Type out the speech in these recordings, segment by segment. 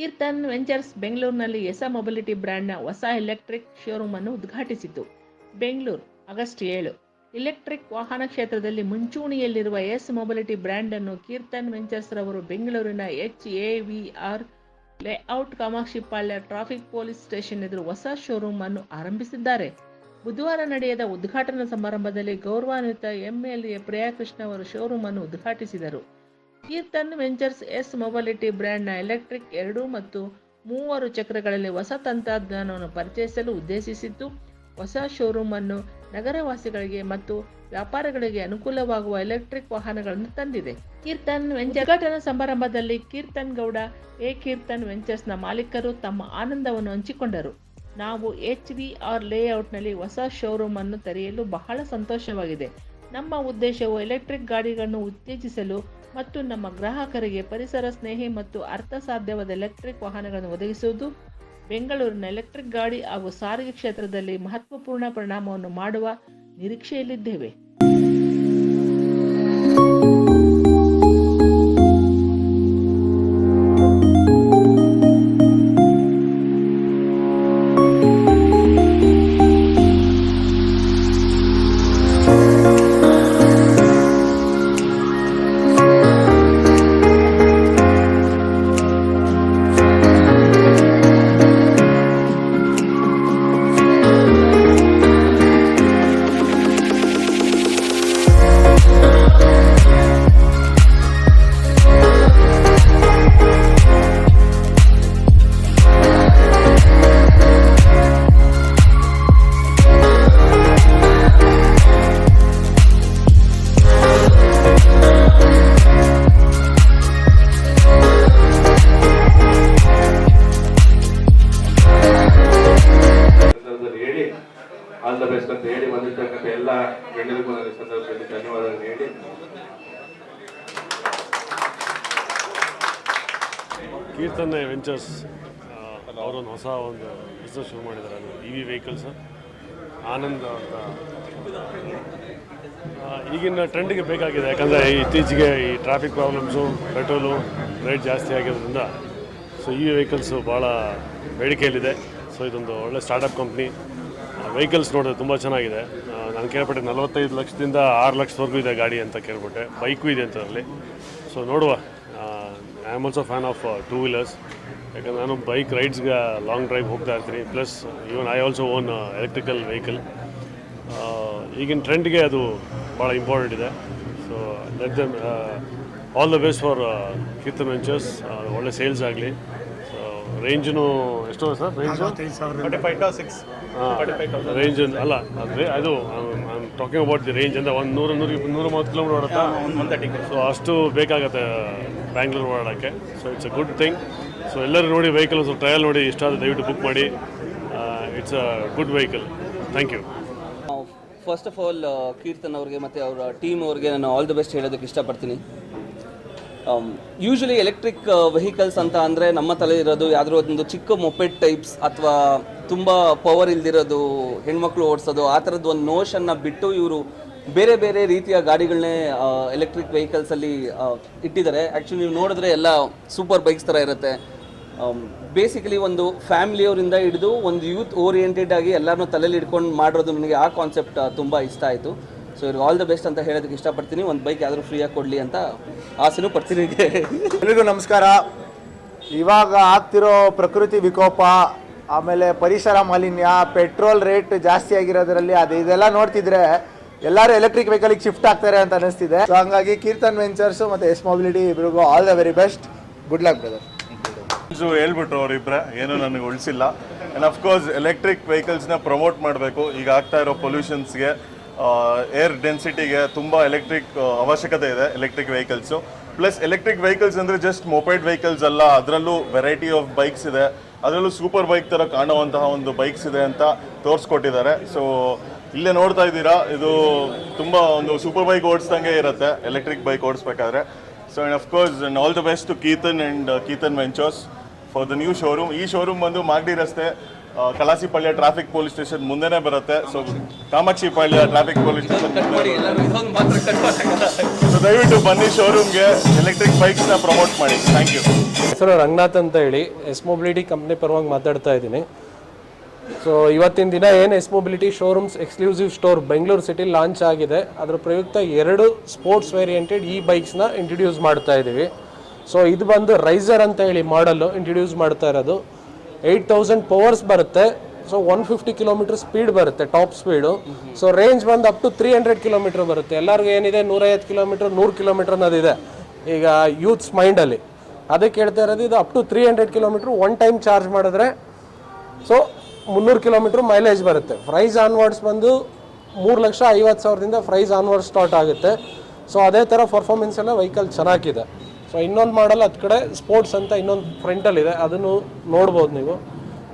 Keerthan ventures ಬೆಂಗಳೂರಿನಲ್ಲಿ ಎಸ mobility ಬ್ರ್ಯಾಂಡ್ನ ಹೊಸ ಎಲೆಕ್ಟ್ರಿಕ್ ಶೋರೂಮ್ ಅನ್ನು ಉದ್ಘಾಟಿಸಿತು ಬೆಂಗಳೂರು, ಆಗಸ್ಟ್ ಏಳು. ಎಲೆಕ್ಟ್ರಿಕ್ ವಾಹನ ಕ್ಷೇತ್ರದಲ್ಲಿ ಮುಂಚೂಣಿಯಲ್ಲಿರುವ ಎಸ್ ಮೊಬಿಲಿಟಿ ಬ್ರ್ಯಾಂಡ್ ಅನ್ನು ಕೀರ್ತನ್ ವೆಂಚರ್ಸ್ ರವರು ಬೆಂಗಳೂರಿನ H A V R layout Kamakshipalya traffic police station ಎದುರು ಹೊಸ ಶೋರೂಮ್ ಅನ್ನು ಆರಂಭಿಸಿದ್ದಾರೆ. ಬುಧವಾರ ನಡೆಯದ ಉದ್ಘಾಟನಾ ಸಮಾರಂಭದಲ್ಲಿ ಗೌರವಾನ್ವಿತ ಎಂಎಲ್ಎ ಪ್ರಿಯಾಕೃಷ್ಣ ಅವರು ಶೋರೂಮ್ ಅನ್ನು ಉದ್ಘಾಟಿಸಿದರು. ಕೀರ್ತನ್ ವೆಂಚರ್ಸ್ ಎಸ್ ಮೊಬಲಿಟಿ ಬ್ರ್ಯಾಂಡ್ನ ಎಲೆಕ್ಟ್ರಿಕ್ ಎರಡು ಮತ್ತು ಮೂವರು ಚಕ್ರಗಳಲ್ಲಿ ಹೊಸ ತಂತ್ರಜ್ಞಾನವನ್ನು ಪರಿಚಯಿಸಲು ಉದ್ದೇಶಿಸಿದ್ದು, ಹೊಸ ಶೋರೂಮ್ ಅನ್ನು ನಗರವಾಸಿಗಳಿಗೆ ಮತ್ತು ವ್ಯಾಪಾರಗಳಿಗೆ ಅನುಕೂಲವಾಗುವ ಎಲೆಕ್ಟ್ರಿಕ್ ವಾಹನಗಳನ್ನು ತಂದಿದೆ. ಕೀರ್ತನ್ ವೆಂಚರ್ ಉದ್ಘಾಟನಾ ಸಮಾರಂಭದಲ್ಲಿ ಕೀರ್ತನ್ ಗೌಡ, ಎ ಕೀರ್ತನ್ ವೆಂಚರ್ಸ್ನ ಮಾಲೀಕರು ತಮ್ಮ ಆನಂದವನ್ನು ಹಂಚಿಕೊಂಡರು. ನಾವು ಎಚ್ ವಿ ಆರ್ ಲೇಔಟ್ನಲ್ಲಿ ಹೊಸ ಶೋರೂಮ್ ಅನ್ನು ತೆರೆಯಲು ಬಹಳ ಸಂತೋಷವಾಗಿದೆ. ನಮ್ಮ ಉದ್ದೇಶವು ಎಲೆಕ್ಟ್ರಿಕ್ ಗಾಡಿಗಳನ್ನು ಉತ್ತೇಜಿಸಲು ಮತ್ತು ನಮ್ಮ ಗ್ರಾಹಕರಿಗೆ ಪರಿಸರ ಸ್ನೇಹಿ ಮತ್ತು ಅರ್ಥಸಾಧ್ಯವಾದ ಎಲೆಕ್ಟ್ರಿಕ್ ವಾಹನಗಳನ್ನು ಒದಗಿಸುವುದು, ಬೆಂಗಳೂರಿನ ಎಲೆಕ್ಟ್ರಿಕ್ ಗಾಡಿ ಹಾಗೂ ಸಾರಿಗೆ ಕ್ಷೇತ್ರದಲ್ಲಿ ಮಹತ್ವಪೂರ್ಣ ಪರಿಣಾಮವನ್ನು ಮಾಡುವ ನಿರೀಕ್ಷೆಯಲ್ಲಿದ್ದೇವೆ. ಆಲ್ ದ ಬೆಸ್ಟ್ ಅಂತ ಹೇಳಿ ಬಂದಿರ್ತಕ್ಕಂಥ ಎಲ್ಲ ಗಣ್ಯರಿಗೂ ನಾನು ಈ ಸಂದರ್ಭದಲ್ಲಿ ಧನ್ಯವಾದಗಳನ್ನು ಹೇಳಿ ಕೀರ್ತನೆ ವೆಂಚರ್ಸ್ ಅವರೊಂದು ಹೊಸ ಒಂದು ಬಿಸ್ನೆಸ್ ಶುರು ಮಾಡಿದ್ದಾರೆ. ಅದು ಇ ವಿ ವೆಹಿಕಲ್ಸ್ ಆನಂದ್ ಅಂತ. ಈಗಿನ ಟ್ರೆಂಡಿಗೆ ಬೇಕಾಗಿದೆ. ಯಾಕಂದರೆ ಇತ್ತೀಚೆಗೆ ಈ ಟ್ರಾಫಿಕ್ ಪ್ರಾಬ್ಲಮ್ಸು ಪೆಟ್ರೋಲು ರೇಟ್ ಜಾಸ್ತಿ ಆಗಿರೋದ್ರಿಂದ ಸೊ ಇ ವಿ ವೆಹಿಕಲ್ಸು ಭಾಳ ಬೇಡಿಕೆಯಲ್ಲಿದೆ. ಸೊ, ಇದೊಂದು ಒಳ್ಳೆ ಸ್ಟಾರ್ಟಪ್ ಕಂಪ್ನಿ ವೆಹಿಕಲ್ಸ್ ನೋಡಿದ್ರೆ ತುಂಬ ಚೆನ್ನಾಗಿದೆ. ನಾನು ಕೇಳ್ಪಟ್ಟೆ ನಲವತ್ತೈದು ಲಕ್ಷದಿಂದ ಆರು ಲಕ್ಷದವರೆಗೂ ಇದೆ ಗಾಡಿ ಅಂತ ಕೇಳ್ಬಿಟ್ಟೆ ಬೈಕು ಇದೆ ಅಂತ ಅದರಲ್ಲಿ ಸೊ ನೋಡುವ. I am also fan of two wheelers ಯಾಕಂದ್ರೆ ನಾನು ಬೈಕ್ ರೈಡ್ಸ್ಗೆ ಲಾಂಗ್ ಡ್ರೈವ್ ಹೋಗ್ತಾ ಇರ್ತೀನಿ. Plus even I also own electrical vehicle ಈಗಿನ ಟ್ರೆಂಡ್ಗೆ ಅದು ಭಾಳ ಇಂಪಾರ್ಟೆಂಟ್ ಇದೆ. So let them all the best for Keerthan ventures ಒಳ್ಳೆ ಸೇಲ್ಸ್ ಆಗಲಿ. ರೇಂಜನು ಎಷ್ಟು ಸರ್ ರೇಂಜು? ರೇಂಜ್ ಅಲ್ಲ ಅಂದರೆ ಅದು ಟಾಕಿಂಗ್ ಅಬೌಟ್ ದಿ ರೇಂಜ್ ಅಂದರೆ ಒಂದು ನೂರು ನೂರು ನೂರ ಮೂವತ್ತು ಕಿಲೋಮೀಟರ್ ಓಡುತ್ತಾ ಸೊ ಅಷ್ಟು ಬೇಕಾಗುತ್ತೆ Bangalore ಓಡಾಡೋಕ್ಕೆ. So it's a good thing so ಎಲ್ಲರೂ ನೋಡಿ ವೆಹಿಕಲ್ ಸ್ವಲ್ಪ ಟ್ರಯಲ್ ನೋಡಿ ಇಷ್ಟ ಆದರೆ ದಯವಿಟ್ಟು ಬುಕ್ ಮಾಡಿ. It's a good vehicle thank you first of all Keerthan ಅವ್ರಿಗೆ ಮತ್ತು ಅವರ ಟೀಮ್ ಅವ್ರಿಗೆ ನಾನು ಆಲ್ ದ ಬೆಸ್ಟ್ ಹೇಳೋದಕ್ಕೆ ಇಷ್ಟಪಡ್ತೀನಿ. ಯೂಶಲಿ ಎಲೆಕ್ಟ್ರಿಕ್ ವೆಹಿಕಲ್ಸ್ ಅಂತ ಅಂದರೆ ನಮ್ಮ ತಲೆ ಇರೋದು ಯಾವುದಾದ್ರು ಒಂದು ಚಿಕ್ಕ ಮೊಪೆಡ್ ಟೈಪ್ಸ್ ಅಥವಾ ತುಂಬ ಪವರ್ ಇಲ್ದಿರೋದು ಹೆಣ್ಮಕ್ಳು ಓಡಿಸೋದು, ಆ ಥರದ್ದು ಒಂದು ನೋಷನ್ನ ಬಿಟ್ಟು ಇವರು ಬೇರೆ ಬೇರೆ ರೀತಿಯ ಗಾಡಿಗಳನ್ನೇ ಎಲೆಕ್ಟ್ರಿಕ್ ವೆಹಿಕಲ್ಸಲ್ಲಿ ಇಟ್ಟಿದ್ದಾರೆ. ಆ್ಯಕ್ಚುಲಿ ನೀವು ನೋಡಿದ್ರೆ ಎಲ್ಲ ಸೂಪರ್ ಬೈಕ್ಸ್ ಥರ ಇರುತ್ತೆ. ಬೇಸಿಕಲಿ ಒಂದು ಫ್ಯಾಮಿಲಿಯವರಿಂದ ಹಿಡಿದು ಒಂದು ಯೂತ್ ಓರಿಯೆಂಟೆಡ್ ಆಗಿ ಎಲ್ಲರನ್ನೂ ತಲೆಯಲ್ಲಿ ಇಟ್ಕೊಂಡು ಮಾಡಿರೋದು ನನಗೆ ಆ ಕಾನ್ಸೆಪ್ಟ್ ತುಂಬ ಇಷ್ಟ ಆಯಿತು. ಸೊ ಇವ್ರಿಗೆ ಆಲ್ ದ ಬೆಸ್ಟ್ ಅಂತ ಹೇಳೋದಕ್ಕೆ ಇಷ್ಟಪಡ್ತೀನಿ. ಒಂದು ಬೈಕ್ ಯಾದರೂ ಫ್ರೀಯಾಗಿ ಕೊಡಲಿ ಅಂತ ಆಸೆನೂ ಪಡ್ತೀನಿ ಎಲ್ರಿಗೂ ನಮಸ್ಕಾರ. ಇವಾಗ ಆಗ್ತಿರೋ ಪ್ರಕೃತಿ ವಿಕೋಪ ಆಮೇಲೆ ಪರಿಸರ ಮಾಲಿನ್ಯ ಪೆಟ್ರೋಲ್ ರೇಟ್ ಜಾಸ್ತಿ ಆಗಿರೋದ್ರಲ್ಲಿ ಅದು ಇದೆಲ್ಲ ನೋಡ್ತಿದ್ರೆ ಎಲ್ಲರೂ ಎಲೆಕ್ಟ್ರಿಕ್ ವೆಹಿಕಲ್ಗೆ ಶಿಫ್ಟ್ ಆಗ್ತಾರೆ ಅಂತ ಅನಿಸ್ತಿದೆ. ಸೊ ಹಂಗಾಗಿ ಕೀರ್ತನ್ ವೆಂಚರ್ಸ್ ಮತ್ತು ಎಸ್ ಮೊಬಿಲಿಟಿ ಇಬ್ಬರಿಗೂ all the very best good luck brother so ಹೇಳ್ಬಿಟ್ರು ಅವರಿಬ್ಬರೇ ಏನು ನನಗೆ ಉಳಿಸಿಲ್ಲ. ಆ್ಯಂಡ್ ಅಫ್ಕೋರ್ಸ್ ಎಲೆಕ್ಟ್ರಿಕ್ ವೆಹಿಕಲ್ಸ್ನ ಪ್ರಮೋಟ್ ಮಾಡಬೇಕು. ಈಗ ಆಗ್ತಾ ಇರೋ ಪೊಲ್ಯೂಷನ್ಸ್ಗೆ ಏರ್ ಡೆನ್ಸಿಟಿಗೆ ತುಂಬ ಎಲೆಕ್ಟ್ರಿಕ್ ಅವಶ್ಯಕತೆ ಇದೆ electric vehicles plus electric vehicles ಅಂದರೆ ಜಸ್ಟ್ ಮೊಪೈಡ್ ವೆಹಿಕಲ್ಸ್ ಅಲ್ಲ, ಅದರಲ್ಲೂ ವೆರೈಟಿ ಆಫ್ ಬೈಕ್ಸ್ ಇದೆ. ಅದರಲ್ಲೂ ಸೂಪರ್ ಬೈಕ್ ಥರ ಕಾಣುವಂತಹ ಒಂದು ಬೈಕ್ಸ್ ಇದೆ ಅಂತ ತೋರಿಸ್ಕೊಟ್ಟಿದ್ದಾರೆ. ಸೊ ಇಲ್ಲೇ ನೋಡ್ತಾ ಇದ್ದೀರಾ, ಇದು ತುಂಬ ಒಂದು ಸೂಪರ್ ಬೈಕ್ ಓಡಿಸ್ದಂಗೆ ಇರುತ್ತೆ electric bike ಓಡಿಸ್ಬೇಕಾದ್ರೆ. So and of course and all the best to Keethan and Keethan ventures for the new showroom ಈ ಶೋರೂಮ್ ಬಂದು ಮಾಗಡಿ ರಸ್ತೆ ಕಲಾಸಿಪಾಳ್ಯ ಟ್ರಾಫಿಕ್ ಪೊಲೀಸ್ ಸ್ಟೇಷನ್ ಮುಂದೆನೇ ಬರುತ್ತೆ. So Kamakshipalya traffic police station so ದಯವಿಟ್ಟು ಬನ್ನಿ ಶೋರೂಮ್ಗೆ ಎಲೆಕ್ಟ್ರಿಕ್ ಬೈಕ್ಸ್ನ ಪ್ರಮೋಟ್ ಮಾಡಿ. ಥ್ಯಾಂಕ್ ಯು ಹೆಸರು ರಂಗನಾಥ್ ಅಂತ ಹೇಳಿ. ಎಸ್ ಮೊಬಿಲಿಟಿ ಕಂಪ್ನಿ ಪರವಾಗಿ ಮಾತಾಡ್ತಾ ಇದ್ದೀನಿ. ಸೊ ಇವತ್ತಿನ ದಿನ ಏನು S mobility showrooms exclusive store Bengaluru city launch ಆಗಿದೆ. ಅದರ ಪ್ರಯುಕ್ತ ಎರಡು ಸ್ಪೋರ್ಟ್ಸ್ ವೇರಿಯಂಟೆಡ್ ಈ ಬೈಕ್ಸ್ನ ಇಂಟ್ರೊಡ್ಯೂಸ್ ಮಾಡ್ತಾ ಇದ್ದೀವಿ ಸೊ ಇದು ಬಂದು ರೈಸರ್ ಅಂತ ಹೇಳಿ ಮಾಡಲು ಇಂಟ್ರೊಡ್ಯೂಸ್ ಮಾಡ್ತಾ ಇರೋದು. ಏಯ್ಟ್ ತೌಸಂಡ್ ಪವರ್ಸ್ ಬರುತ್ತೆ. So one fifty kilometre speed ಬರುತ್ತೆ ಟಾಪ್ ಸ್ಪೀಡು ಸೊ ರೇಂಜ್ ಬಂದು up to three hundred kilometre ಬರುತ್ತೆ. ಎಲ್ಲರಿಗೂ ಏನಿದೆ? ನೂರೈವತ್ತು ಕಿಲೋಮೀಟರ್ ನೂರು ಕಿಲೋಮೀಟರ್ ಅನ್ನೋದಿದೆ ಈಗ ಯೂತ್ಸ್ ಮೈಂಡಲ್ಲಿ ಅದಕ್ಕೆ ಹೇಳ್ತಾ ಇರೋದು, ಇದು up to three hundred kilometre one time charge ಮಾಡಿದ್ರೆ ಸೊ ಮುನ್ನೂರು ಕಿಲೋಮೀಟ್ರ್ ಮೈಲೇಜ್ ಬರುತ್ತೆ. ಪ್ರೈಸ್ ಆನ್ವರ್ಡ್ಸ್ ಬಂದು ಮೂರು ಲಕ್ಷ ಐವತ್ತು ಸಾವಿರದಿಂದ ಪ್ರೈಸ್ ಆನ್ವರ್ಡ್ ಸ್ಟಾರ್ಟ್ ಆಗುತ್ತೆ. ಸೊ ಅದೇ ಥರ ಪರ್ಫಾರ್ಮೆನ್ಸ್ ಎಲ್ಲ ವೆಹಿಕಲ್ ಚೆನ್ನಾಗಿದೆ. ಸೊ ಇನ್ನೊಂದು ಮಾಡಲ್ ಅದ್ ಕಡೆ ಸ್ಪೋರ್ಟ್ಸ್ ಅಂತ ಇನ್ನೊಂದು ಫ್ರಂಟಲ್ಲಿದೆ ಅದನ್ನು ನೋಡ್ಬೋದು ನೀವು.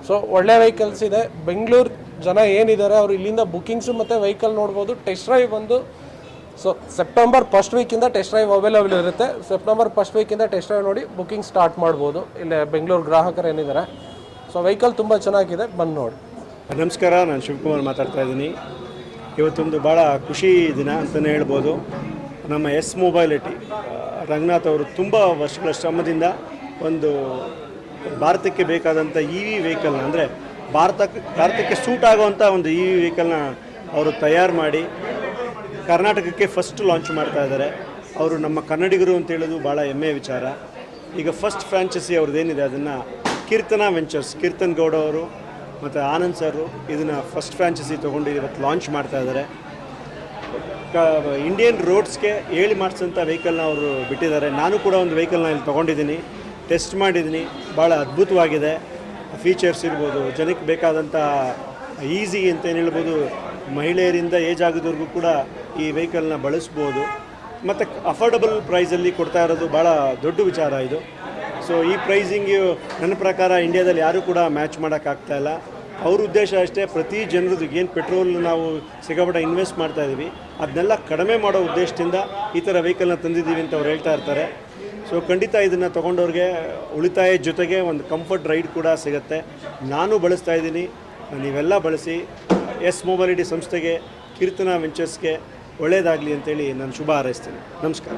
ಸೊ ಒಳ್ಳೆ ವೆಹಿಕಲ್ಸ್ ಇದೆ. ಬೆಂಗಳೂರು ಜನ ಏನಿದ್ದಾರೆ, ಅವರು ಇಲ್ಲಿಂದ ಬುಕಿಂಗ್ಸು ಮತ್ತು ವೆಹಿಕಲ್ ನೋಡ್ಬೋದು. ಟೆಸ್ಟ್ ಡ್ರೈವ್ ಬಂದು ಸೊ ಸೆಪ್ಟೆಂಬರ್ ಫಸ್ಟ್ ವೀಕಿಂದ ಟೆಸ್ಟ್ ಡ್ರೈವ್ ಅವೈಲೇಬಲ್ ಇರುತ್ತೆ. ಸೆಪ್ಟೆಂಬರ್ ಫಸ್ಟ್ ವೀಕಿಂದ ಟೆಸ್ಟ್ ಡ್ರೈವ್ ನೋಡಿ ಬುಕಿಂಗ್ ಸ್ಟಾರ್ಟ್ ಮಾಡ್ಬೋದು. ಇಲ್ಲೇ ಬೆಂಗಳೂರು ಗ್ರಾಹಕರು ಏನಿದ್ದಾರೆ. ಸೊ ವೆಹಿಕಲ್ ತುಂಬ ಚೆನ್ನಾಗಿದೆ. ಬಂದು ನೋಡಿ. ನಮಸ್ಕಾರ. ನಾನು ಶಿವಕುಮಾರ್ ಮಾತಾಡ್ತಾ ಇದ್ದೀನಿ. ಇವತ್ತೊಂದು ಭಾಳ ಖುಷಿ ದಿನ ಅಂತಲೇ ಹೇಳ್ಬೋದು. ನಮ್ಮ ಎಸ್ ಮೊಬೈಲಿಟಿ ರಂಗನಾಥ್ ಅವರು ತುಂಬ ವರ್ಷಗಳ ಶ್ರಮದಿಂದ ಒಂದು ಭಾರತಕ್ಕೆ ಬೇಕಾದಂಥ ಇ ವಿ ವೆಹಿಕಲ್ನ ಅಂದರೆ ಭಾರತಕ್ಕೆ ಭಾರತಕ್ಕೆ ಸೂಟ್ ಆಗುವಂಥ ಒಂದು ಇ ವಿ ವೆಹಿಕಲ್ನ ಅವರು ತಯಾರು ಮಾಡಿ ಕರ್ನಾಟಕಕ್ಕೆ ಫಸ್ಟ್ ಲಾಂಚ್ ಮಾಡ್ತಾ ಇದ್ದಾರೆ. ಅವರು ನಮ್ಮ ಕನ್ನಡಿಗರು ಅಂತ ಹೇಳೋದು ಭಾಳ ಹೆಮ್ಮೆಯ ವಿಚಾರ. ಈಗ ಫಸ್ಟ್ ಫ್ರಾಂಚೈಸಿ ಅವ್ರದ್ದು ಏನಿದೆ, ಅದನ್ನು ಕೀರ್ತನ ವೆಂಚರ್ಸ್ ಕೀರ್ತನ್ ಗೌಡ ಅವರು ಮತ್ತು ಆನಂದ್ ಸರು ಇದನ್ನು ಫಸ್ಟ್ ಫ್ರಾಂಚೈಸಿ ತೊಗೊಂಡು ಇವತ್ತು ಲಾಂಚ್ ಮಾಡ್ತಾ ಇದ್ದಾರೆ. ಕ ಇಂಡಿಯನ್ ರೋಡ್ಸ್ಗೆ ಹೇಳಿ ಮಾಡಿಸೋಂಥ ವೆಹಿಕಲ್ನ ಅವರು ಬಿಟ್ಟಿದ್ದಾರೆ. ನಾನು ಕೂಡ ಒಂದು ವೆಹಿಕಲ್ನ ಇಲ್ಲಿ ತೊಗೊಂಡಿದ್ದೀನಿ. ಟೆಸ್ಟ್ ಮಾಡಿದ್ದೀನಿ. ಭಾಳ ಅದ್ಭುತವಾಗಿದೆ. ಫೀಚರ್ಸ್ ಇರ್ಬೋದು, ಜನಕ್ಕೆ ಬೇಕಾದಂಥ ಈಸಿ ಅಂತ ಏನು ಹೇಳ್ಬೋದು, ಮಹಿಳೆಯರಿಂದ ಏಜ್ ಆಗೋದವ್ರಿಗೂ ಕೂಡ ಈ ವೆಹಿಕಲ್ನ ಬಳಸ್ಬೋದು. ಮತ್ತು ಅಫೋರ್ಡಬಲ್ ಪ್ರೈಸಲ್ಲಿ ಕೊಡ್ತಾ ಇರೋದು ಭಾಳ ದೊಡ್ಡ ವಿಚಾರ ಇದು. ಸೊ ಈ ಪ್ರೈಸಿಂಗು ನನ್ನ ಪ್ರಕಾರ ಇಂಡಿಯಾದಲ್ಲಿ ಯಾರೂ ಕೂಡ ಮ್ಯಾಚ್ ಮಾಡೋಕ್ಕಾಗ್ತಾ ಇಲ್ಲ. ಅವ್ರ ಉದ್ದೇಶ ಅಷ್ಟೇ ಪ್ರತಿ ಜನರದ್ದು ಏನು ಪೆಟ್ರೋಲ್ ನಾವು ಸಿಗಬಡ ಇನ್ವೆಸ್ಟ್ ಮಾಡ್ತಾ ಇದ್ದೀವಿ ಅದನ್ನೆಲ್ಲ ಕಡಿಮೆ ಮಾಡೋ ಉದ್ದೇಶದಿಂದ ಈ ಥರ ವೆಹಿಕಲ್ನ ತಂದಿದ್ದೀವಿ ಅಂತ ಅವ್ರು ಹೇಳ್ತಾ ಇರ್ತಾರೆ. ಸೊ ಖಂಡಿತ ಇದನ್ನು ತೊಗೊಂಡವ್ರಿಗೆ ಉಳಿತಾಯ ಜೊತೆಗೆ ಒಂದು ಕಂಫರ್ಟ್ ರೈಡ್ ಕೂಡ ಸಿಗುತ್ತೆ. ನಾನು ಬಳಸ್ತಾ ಇದ್ದೀನಿ. ನೀವೆಲ್ಲ ಬಳಸಿ. ಎಸ್ ಮೊಬೈಲಿಟಿ ಸಂಸ್ಥೆಗೆ, ಕೀರ್ತನ ವೆಂಚರ್ಸ್ಗೆ ಒಳ್ಳೆಯದಾಗಲಿ ಅಂತೇಳಿ ನಾನು ಶುಭ ಹಾರೈಸ್ತೀನಿ. ನಮಸ್ಕಾರ.